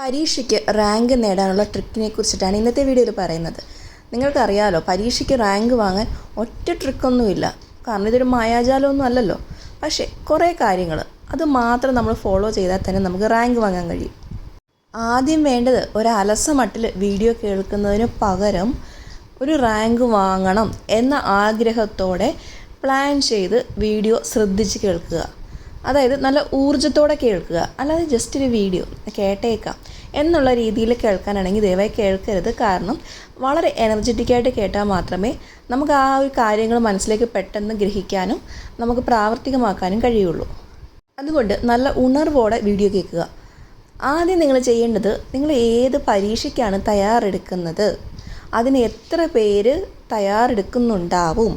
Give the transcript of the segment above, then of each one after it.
പരീക്ഷയ്ക്ക് റാങ്ക് നേടാനുള്ള ട്രിക്കിനെ കുറിച്ചിട്ടാണ് ഇന്നത്തെ വീഡിയോയിൽ പറയുന്നത്. നിങ്ങൾക്കറിയാലോ പരീക്ഷയ്ക്ക് റാങ്ക് വാങ്ങാൻ ഒറ്റ ട്രിക്കൊന്നുമില്ല കാരണം ഇതൊരു മായാജാലമൊന്നും അല്ലല്ലോ. പക്ഷേ കുറേ കാര്യങ്ങൾ അത് മാത്രം നമ്മൾ ഫോളോ ചെയ്താൽ തന്നെ നമുക്ക് റാങ്ക് വാങ്ങാൻ കഴിയും. ആദ്യം വേണ്ടത് ഒരു അലസമട്ടിൽ വീഡിയോ കേൾക്കുന്നതിന് പകരം ഒരു റാങ്ക് വാങ്ങണം എന്ന ആഗ്രഹത്തോടെ പ്ലാൻ ചെയ്ത് വീഡിയോ ശ്രദ്ധിച്ച് കേൾക്കുക. അതായത് നല്ല ഊർജത്തോടെ കേൾക്കുക. അല്ലാതെ ജസ്റ്റ് ഒരു വീഡിയോ കേട്ടേക്കാം എന്നുള്ള രീതിയിൽ കേൾക്കാനാണെങ്കിൽ ദയവായി കേൾക്കരുത്. കാരണം വളരെ എനർജറ്റിക്കായിട്ട് കേട്ടാൽ മാത്രമേ നമുക്ക് ആ ഒരു കാര്യങ്ങൾ മനസ്സിലേക്ക് പെട്ടെന്ന് ഗ്രഹിക്കാനും നമുക്ക് പ്രാവർത്തികമാക്കാനും കഴിയുള്ളൂ. അതുകൊണ്ട് നല്ല ഉണർവോടെ വീഡിയോ കേൾക്കുക. ആദ്യം നിങ്ങൾ ചെയ്യേണ്ടത് നിങ്ങൾ ഏത് പരീക്ഷയ്ക്കാണ് തയ്യാറെടുക്കുന്നത്? അതിന് എത്ര പേര് തയ്യാറെടുക്കുന്നുണ്ടാവും?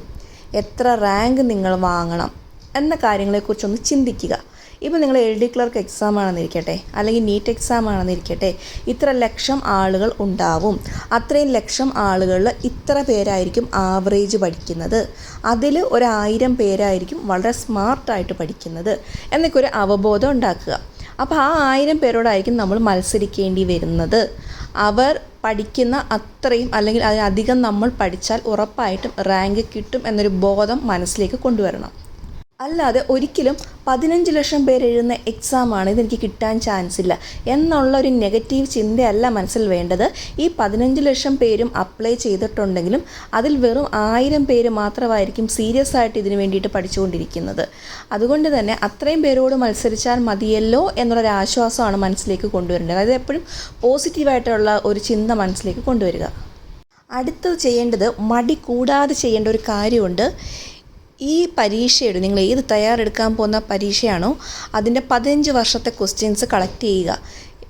എത്ര റാങ്ക് നിങ്ങൾ വാങ്ങണം? എന്ന കാര്യങ്ങളെക്കുറിച്ചൊന്ന് ചിന്തിക്കുക. ഇപ്പോൾ നിങ്ങൾ എൽ ഡി ക്ലർക്ക് എക്സാം ആണെന്നിരിക്കട്ടെ അല്ലെങ്കിൽ നീറ്റ് എക്സാം ആണെന്നിരിക്കട്ടെ ഇത്ര ലക്ഷം ആളുകൾ ഉണ്ടാവും. അത്രയും ലക്ഷം ആളുകളിൽ ഇത്ര പേരായിരിക്കും ആവറേജ് പഠിക്കുന്നത്. അതിൽ ഒരായിരം പേരായിരിക്കും വളരെ സ്മാർട്ടായിട്ട് പഠിക്കുന്നത് എന്നൊക്കെ ഒരു അവബോധം ഉണ്ടാക്കുക. അപ്പോൾ ആ ആയിരം പേരോടായിരിക്കും നമ്മൾ മത്സരിക്കേണ്ടി വരുന്നത്. അവർ പഠിക്കുന്ന അത്രയും അല്ലെങ്കിൽ അതിനധികം നമ്മൾ പഠിച്ചാൽ ഉറപ്പായിട്ടും റാങ്ക് കിട്ടും എന്നൊരു ബോധം മനസ്സിലേക്ക് കൊണ്ടുവരണം. അല്ലാതെ ഒരിക്കലും പതിനഞ്ച് ലക്ഷം പേര് എഴുതുന്ന എക്സാമാണ് ഇതെനിക്ക് കിട്ടാൻ ചാൻസ് ഇല്ല. എന്നുള്ള ഒരു നെഗറ്റീവ് ചിന്തയല്ല മനസ്സിൽ വേണ്ടത്. ഈ പതിനഞ്ച് ലക്ഷം പേരും അപ്ലൈ ചെയ്തിട്ടുണ്ടെങ്കിലും അതിൽ വെറും ആയിരം പേര് മാത്രമായിരിക്കും സീരിയസ് ആയിട്ട് ഇതിനു വേണ്ടിയിട്ട് പഠിച്ചുകൊണ്ടിരിക്കുന്നത്. അതുകൊണ്ട് തന്നെ അത്രയും പേരോട് മത്സരിച്ചാൽ മതിയല്ലോ എന്നുള്ളൊരു ആശ്വാസമാണ് മനസ്സിലേക്ക് കൊണ്ടുവരേണ്ടത്. അതായത് എപ്പോഴും പോസിറ്റീവായിട്ടുള്ള ഒരു ചിന്ത മനസ്സിലേക്ക് കൊണ്ടുവരിക. അടുത്തത് ചെയ്യേണ്ടത് മടി കൂടാതെ ചെയ്യേണ്ട ഒരു കാര്യമുണ്ട്. ഈ പരീക്ഷയുടെ നിങ്ങൾ ഏത് തയ്യാറെടുക്കാൻ പോകുന്ന പരീക്ഷയാണോ അതിന്റെ പതിനഞ്ച് വർഷത്തെ ക്വസ്റ്റ്യൻസ് കളക്ട് ചെയ്യുക.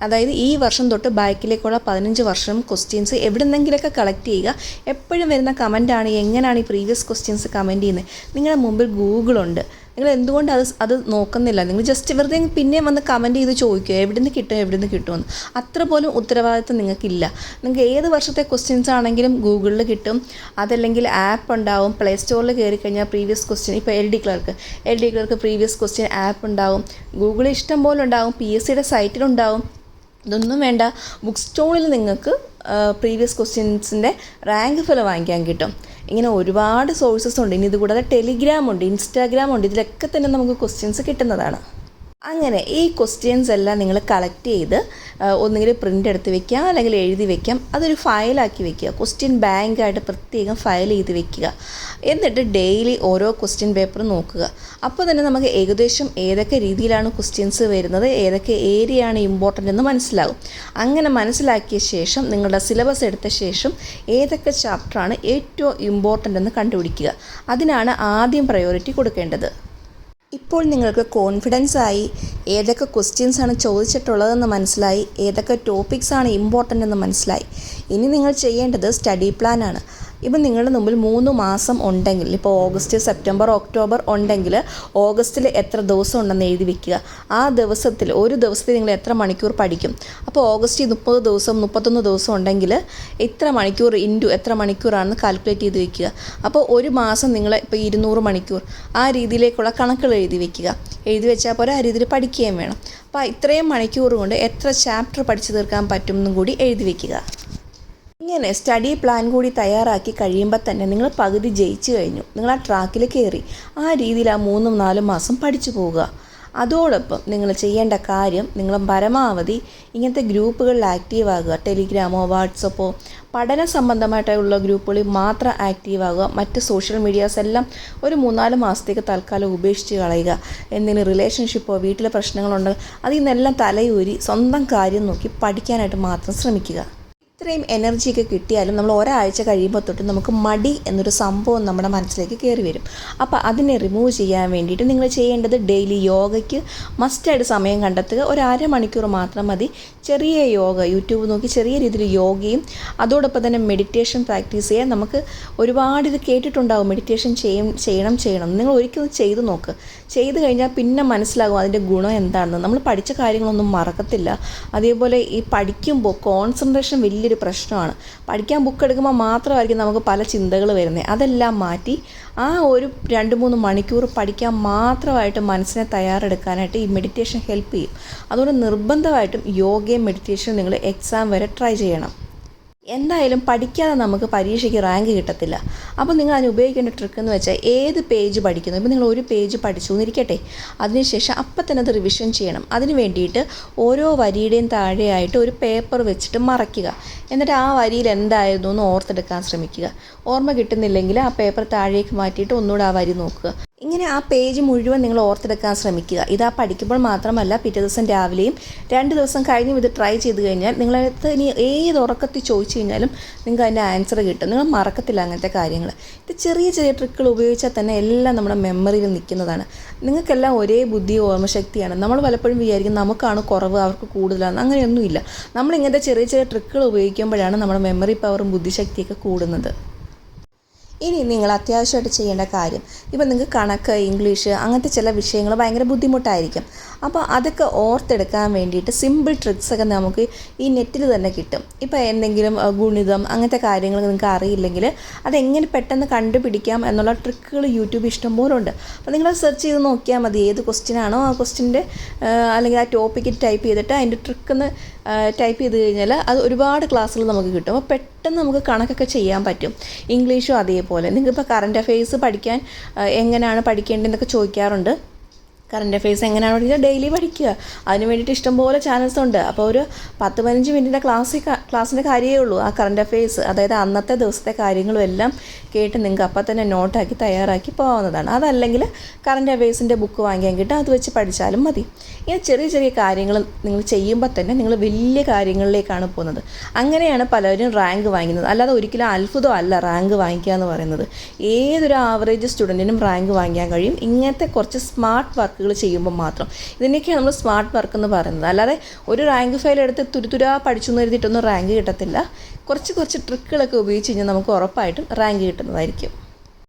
അതായത് ഈ വർഷം തൊട്ട് ബാക്കിലേക്കുള്ള പതിനഞ്ച് വർഷം ക്വസ്റ്റ്യൻസ് എവിടെ നിന്നെങ്കിലുമൊക്കെ കളക്ട് ചെയ്യുക. എപ്പോഴും വരുന്ന കമന്റാണ് എങ്ങനെയാണ് ഈ പ്രീവിയസ് ക്വസ്റ്റ്യൻസ് കമന്റ് ചെയ്യുന്നത്. നിങ്ങളുടെ മുമ്പിൽ ഗൂഗിളുണ്ട് നിങ്ങൾ എന്തുകൊണ്ട് അത് അത് നോക്കുന്നില്ല? നിങ്ങൾ ജസ്റ്റ് വെറുതെ പിന്നെ വന്ന് കമന്റ് ചെയ്ത് ചോദിക്കുക എവിടെ നിന്ന് കിട്ടും എവിടെ നിന്ന് കിട്ടുമെന്ന് അത്ര പോലും ഉത്തരവാദിത്വം നിങ്ങൾക്കില്ല. നിങ്ങൾക്ക് ഏത് വർഷത്തെ ക്വസ്റ്റ്യൻസ് ആണെങ്കിലും ഗൂഗിളിൽ കിട്ടും. അതല്ലെങ്കിൽ ആപ്പ് ഉണ്ടാവും. പ്ലേ സ്റ്റോറിൽ കയറി കഴിഞ്ഞാൽ പ്രീവിയസ് ക്വസ്റ്റ്യൻ ഇപ്പോൾ L D clerk L D clerk previous question app ഉണ്ടാവും. ഗൂഗിളിൽ ഇഷ്ടം പോലെ ഉണ്ടാവും. പി എസ് സിയുടെ സൈറ്റിലുണ്ടാവും ഇതൊന്നും വേണ്ട. ബുക്ക് സ്റ്റോളിൽ നിങ്ങൾക്ക് പ്രീവിയസ് ക്വസ്റ്റ്യൻസിന്റെ റാങ്ക് ഫലം വാങ്ങിക്കാൻ കിട്ടും. ഇങ്ങനെ ഒരുപാട് സോഴ്സസ് ഉണ്ട്. ഇനി ഇതുകൂടാതെ ടെലിഗ്രാം ഉണ്ട് ഇൻസ്റ്റാഗ്രാം ഉണ്ട്. ഇതിലൊക്കെ തന്നെ നമുക്ക് ക്വസ്റ്റ്യൻസ് കിട്ടുന്നതാണ്. അങ്ങനെ ഈ ക്വസ്റ്റ്യൻസ് എല്ലാം നിങ്ങൾ കളക്ട് ചെയ്ത് ഒന്നുകിൽ പ്രിന്റ് എടുത്ത് വെക്കുക അല്ലെങ്കിൽ എഴുതി വെക്കാം. അതൊരു ഫയലാക്കി വെക്കുക. ക്വസ്റ്റ്യൻ ബാങ്കായിട്ട് പ്രത്യേകം ഫയൽ ചെയ്ത് വെക്കുക. എന്നിട്ട് ഡെയിലി ഓരോ ക്വസ്റ്റ്യൻ പേപ്പർ നോക്കുക. അപ്പോൾ തന്നെ നമുക്ക് ഏകദേശം ഏതൊക്കെ രീതിയിലാണ് ക്വസ്റ്റ്യൻസ് വരുന്നത് ഏതൊക്കെ ഏരിയ ആണ് ഇമ്പോർട്ടന്റ് എന്ന് മനസ്സിലാകും അങ്ങനെ മനസ്സിലാക്കിയ ശേഷം നിങ്ങളുടെ സിലബസ് എടുത്ത ശേഷം ഏതൊക്കെ ചാപ്റ്ററാണ് ഏറ്റവും ഇമ്പോർട്ടന്റ് എന്ന് കണ്ടുപിടിക്കുക. അതിനാണ് ആദ്യം പ്രയോറിറ്റി കൊടുക്കേണ്ടത്. ഇപ്പോൾ നിങ്ങൾക്ക് കോൺഫിഡൻസ് ആയി ഏതൊക്കെ ക്വസ്റ്റ്യൻസ് ആണ് ചോദിച്ചിട്ടുള്ളതെന്ന് മനസ്സിലായി ഏതൊക്കെ ടോപ്പിക്സ് ആണ് ഇമ്പോർട്ടന്റ് എന്ന് മനസ്സിലായി. ഇനി നിങ്ങൾ ചെയ്യേണ്ടത് സ്റ്റഡി പ്ലാൻ ആണ്. ഇപ്പം നിങ്ങളുടെ മുമ്പിൽ മൂന്ന് മാസം ഉണ്ടെങ്കിൽ ഇപ്പോൾ ഓഗസ്റ്റ് സെപ്റ്റംബർ ഒക്ടോബർ ഉണ്ടെങ്കിൽ ഓഗസ്റ്റിൽ എത്ര ദിവസം ഉണ്ടെന്ന് എഴുതി വെക്കുക. ആ ദിവസത്തിൽ ഒരു ദിവസത്തിൽ നിങ്ങൾ എത്ര മണിക്കൂർ പഠിക്കും? അപ്പോൾ ഓഗസ്റ്റ് മുപ്പത് ദിവസം മുപ്പത്തൊന്ന് ദിവസം ഉണ്ടെങ്കിൽ എത്ര മണിക്കൂർ ഇന്റു എത്ര മണിക്കൂറാണെന്ന് കാൽക്കുലേറ്റ് ചെയ്ത് വെക്കുക. അപ്പോൾ ഒരു മാസം നിങ്ങൾ ഇപ്പോൾ ഇരുന്നൂറ് മണിക്കൂർ. ആ രീതിയിലേക്കുള്ള കണക്കുകൾ എഴുതി വെക്കുക. എഴുതി വെച്ചാൽ പോലെ ആ രീതിയിൽ പഠിക്കുകയും വേണം. അപ്പോൾ ഇത്രയും മണിക്കൂർ കൊണ്ട് എത്ര ചാപ്റ്റർ പഠിച്ചു തീർക്കാൻ പറ്റുമെന്നും കൂടി എഴുതി വെക്കുക. ഇങ്ങനെ സ്റ്റഡി പ്ലാൻ കൂടി തയ്യാറാക്കി കഴിയുമ്പോൾ തന്നെ നിങ്ങൾ പകുതി ജയിച്ചു കഴിഞ്ഞു. നിങ്ങൾ ആ ട്രാക്കിൽ കയറി ആ രീതിയിൽ ആ മൂന്നും നാലും മാസം പഠിച്ചു പോവുക. അതോടൊപ്പം നിങ്ങൾ ചെയ്യേണ്ട കാര്യം നിങ്ങൾ പരമാവധി ഇങ്ങനത്തെ ഗ്രൂപ്പുകളിൽ ആക്റ്റീവ് ആകുക. ടെലിഗ്രാമോ വാട്സപ്പോ പഠന സംബന്ധമായിട്ടുള്ള ഗ്രൂപ്പുകളിൽ മാത്രം ആക്റ്റീവ് ആകുക. മറ്റ് സോഷ്യൽ മീഡിയാസ് എല്ലാം ഒരു മൂന്നാൽ മാസത്തേക്ക് തൽക്കാലം ഉപേക്ഷിച്ച് കളയുക. എന്തെങ്കിലും റിലേഷൻഷിപ്പോ വീട്ടിലെ പ്രശ്നങ്ങളുണ്ടോ അതിൽ നിന്നെല്ലാം തലയൂരി സ്വന്തം കാര്യം നോക്കി പഠിക്കാനായിട്ട് മാത്രം ശ്രമിക്കുക. ഇത്രയും എനർജിയൊക്കെ കിട്ടിയാലും നമ്മൾ ഒരാഴ്ച കഴിയുമ്പോൾ തൊട്ട് നമുക്ക് മടി എന്നൊരു സംഭവം നമ്മുടെ മനസ്സിലേക്ക് കയറി വരും. അപ്പോൾ അതിനെ റിമൂവ് ചെയ്യാൻ വേണ്ടിയിട്ട് നിങ്ങൾ ചെയ്യേണ്ടത് ഡെയിലി യോഗയ്ക്ക് മസ്റ്റായിട്ട് സമയം കണ്ടെത്തുക. ഒരു അരമണിക്കൂർ മാത്രം മതി. ചെറിയ യോഗ യൂട്യൂബ് നോക്കി ചെറിയ രീതിയിൽ യോഗയും അതോടൊപ്പം തന്നെ മെഡിറ്റേഷൻ പ്രാക്ടീസ് ചെയ്യാൻ നമുക്ക് ഒരുപാട് ഇത് കേട്ടിട്ടുണ്ടാവും. മെഡിറ്റേഷൻ ചെയ്യും ചെയ്യണം ചെയ്യണം. നിങ്ങൾ ഒരിക്കലും ചെയ്ത് നോക്ക്. ചെയ്ത് കഴിഞ്ഞാൽ പിന്നെ മനസ്സിലാകും അതിന്റെ ഗുണം എന്താണെന്ന്. നമ്മൾ പഠിച്ച കാര്യങ്ങളൊന്നും മറക്കത്തില്ല. അതേപോലെ ഈ പഠിക്കുമ്പോൾ കോൺസെൻട്രേഷൻ വലിയൊരു വലിയൊരു പ്രശ്നമാണ്. പഠിക്കാൻ ബുക്ക് എടുക്കുമ്പോൾ മാത്രമായിരിക്കും നമുക്ക് പല ചിന്തകൾ വരുന്നത്. അതെല്ലാം മാറ്റി ആ ഒരു രണ്ട് മൂന്ന് മണിക്കൂർ പഠിക്കാൻ മാത്രമായിട്ട് മനസ്സിനെ തയ്യാറെടുക്കാനായിട്ട് ഈ മെഡിറ്റേഷൻ ഹെൽപ്പ് ചെയ്യും. അതുകൊണ്ട് നിർബന്ധമായിട്ടും യോഗയും മെഡിറ്റേഷനും നിങ്ങൾ എക്സാം വരെ ട്രൈ ചെയ്യണം. എന്തായാലും പഠിക്കാതെ നമുക്ക് പരീക്ഷയ്ക്ക് റാങ്ക് കിട്ടത്തില്ല. അപ്പോൾ നിങ്ങൾ അതിന് ഉപയോഗിക്കേണ്ട ട്രിക്ക് എന്ന് വെച്ചാൽ ഏത് പേജ് പഠിക്കുന്നു? ഇപ്പോൾ നിങ്ങൾ ഒരു പേജ് പഠിച്ചു എന്നിരിക്കട്ടെ. അതിനുശേഷം അപ്പം തന്നെ അത് റിവിഷൻ ചെയ്യണം. അതിന് വേണ്ടിയിട്ട് ഓരോ വരിയുടെയും താഴെയായിട്ട് ഒരു പേപ്പർ വെച്ചിട്ട് മറയ്ക്കുക. എന്നിട്ട് ആ വരിയിൽ എന്തായിരുന്നു എന്ന് ഓർത്തെടുക്കാൻ ശ്രമിക്കുക. ഓർമ്മ കിട്ടുന്നില്ലെങ്കിൽ ആ പേപ്പർ താഴേക്ക് മാറ്റിയിട്ട് ഒന്നുകൂടെ ആ വരി നോക്കുക. ഇങ്ങനെ ആ പേജ് മുഴുവൻ നിങ്ങൾ ഓർത്തെടുക്കാൻ ശ്രമിക്കുക. ഇത് ആ പഠിക്കുമ്പോൾ മാത്രമല്ല പിറ്റേ ദിവസം രാവിലെയും രണ്ട് ദിവസം കഴിഞ്ഞും ഇത് ട്രൈ ചെയ്ത് കഴിഞ്ഞാൽ നിങ്ങളടുത്ത് ഇനി ഏത് ഉറക്കത്തിൽ ചോദിച്ചു കഴിഞ്ഞാലും നിങ്ങൾക്ക് അതിന്റെ ആൻസർ കിട്ടും. നിങ്ങൾ മറക്കത്തില്ല അങ്ങനത്തെ കാര്യങ്ങൾ. ഇത് ചെറിയ ചെറിയ ട്രിക്കുകൾ ഉപയോഗിച്ചാൽ തന്നെ എല്ലാം നമ്മുടെ മെമ്മറിയിൽ നിൽക്കുന്നതാണ്. നിങ്ങൾക്കെല്ലാം ഒരേ ബുദ്ധി ഓർമ്മശക്തിയാണ്. നമ്മൾ പലപ്പോഴും വിചാരിക്കും നമുക്കാണ് കുറവ് അവർക്ക് കൂടുതലാണ് അങ്ങനെയൊന്നുമില്ല. നമ്മൾ ഇങ്ങനത്തെ ചെറിയ ചെറിയ ട്രിക്കുകൾ ഉപയോഗിക്കുമ്പോഴാണ് നമ്മുടെ മെമ്മറി പവറും ബുദ്ധിശക്തിയൊക്കെ കൂടുന്നത്. ഇനി നിങ്ങൾ അത്യാവശ്യമായിട്ട് ചെയ്യേണ്ട കാര്യം ഇപ്പം നിങ്ങൾക്ക് കണക്ക് ഇംഗ്ലീഷ് അങ്ങനത്തെ ചില വിഷയങ്ങൾ ഭയങ്കര ബുദ്ധിമുട്ടായിരിക്കും. അപ്പോൾ അതൊക്കെ ഓർത്തെടുക്കാൻ വേണ്ടിയിട്ട് സിമ്പിൾ ട്രിക്സൊക്കെ നമുക്ക് ഈ നെറ്റിൽ തന്നെ കിട്ടും. ഇപ്പോൾ എന്തെങ്കിലും ഗുണിതം അങ്ങനത്തെ കാര്യങ്ങൾ നിങ്ങൾക്ക് അറിയില്ലെങ്കിൽ അതെങ്ങനെ പെട്ടെന്ന് കണ്ടുപിടിക്കാം എന്നുള്ള ട്രിക്കുകൾ യൂട്യൂബ് ഇഷ്ടംപോലെ ഉണ്ട്. അപ്പോൾ നിങ്ങൾ സെർച്ച് ചെയ്ത് നോക്കിയാൽ മതി. ഏത് ക്വസ്റ്റ്യൻ ആണോ ആ ക്വസ്റ്റ്യന്റെ അല്ലെങ്കിൽ ആ ടോപ്പിക്ക് ടൈപ്പ് ചെയ്തിട്ട് അതിന്റെ ട്രിക്കെന്ന് ടൈപ്പ് ചെയ്ത് കഴിഞ്ഞാൽ അത് ഒരുപാട് ക്ലാസ്സുകൾ നമുക്ക് കിട്ടും. അപ്പോൾ പെട്ടെന്ന് നമുക്ക് കണക്കൊക്കെ ചെയ്യാൻ പറ്റും. ഇംഗ്ലീഷും അതേപോലെ. നിങ്ങൾക്കിപ്പോൾ കറണ്ട് അഫയേഴ്സ് പഠിക്കാൻ എങ്ങനെയാണ് പഠിക്കേണ്ടതെന്നൊക്കെ ചോദിക്കാറുണ്ട്. കറണ്ട് അഫെയർസ് എങ്ങനെയാണ് പഠിക്കുക ഡെയിലി പഠിക്കുക. അതിന് വേണ്ടിയിട്ട് ഇഷ്ടംപോലെ ചാനൽസ് ഉണ്ട്. അപ്പോൾ ഒരു പത്ത് പതിനഞ്ച് മിനിറ്റിന്റെ ക്ലാസ് ക്ലാസ്സിന്റെ കാര്യമേ ഉള്ളൂ. ആ കറണ്ട് അഫെയർസ് അതായത് അന്നത്തെ ദിവസത്തെ കാര്യങ്ങളും എല്ലാം കേട്ട് നിങ്ങൾക്ക് അപ്പം തന്നെ നോട്ടാക്കി തയ്യാറാക്കി പോകാവുന്നതാണ്. അതല്ലെങ്കിൽ കറണ്ട് അഫെയർസിന്റെ ബുക്ക് വാങ്ങിയാൽ കിട്ടും. അത് വെച്ച് പഠിച്ചാലും മതി. ഇങ്ങനെ ചെറിയ ചെറിയ കാര്യങ്ങൾ നിങ്ങൾ ചെയ്യുമ്പോൾ തന്നെ നിങ്ങൾ വലിയ കാര്യങ്ങളിലേക്കാണ് പോകുന്നത്. അങ്ങനെയാണ് പലരും റാങ്ക് വാങ്ങുന്നത് അല്ലാതെ ഒരിക്കലും അത്ഭുതം അല്ല റാങ്ക് വാങ്ങിക്കുക എന്ന് പറയുന്നത്. ഏതൊരു ആവറേജ് സ്റ്റുഡന്റിനും റാങ്ക് വാങ്ങിക്കാൻ കഴിയും. ഇങ്ങനത്തെ കുറച്ച് സ്മാർട്ട് വർക്കുകൾ ചെയ്യുമ്പോൾ മാത്രം. ഇതിനൊക്കെയാണ് നമ്മൾ സ്മാർട്ട് വർക്ക് എന്ന് പറയുന്നത്. അല്ലാതെ ഒരു റാങ്ക് ഫയൽ എടുത്ത് തുരുതുരാ പഠിച്ചു എഴുതിയിട്ടൊന്നും റാങ്ക് കിട്ടത്തില്ല. കുറച്ച് കുറച്ച് ട്രിക്കുകളൊക്കെ ഉപയോഗിച്ച് കഴിഞ്ഞാൽ നമുക്ക് ഉറപ്പായിട്ടും റാങ്ക് കിട്ടുന്നതായിരിക്കും.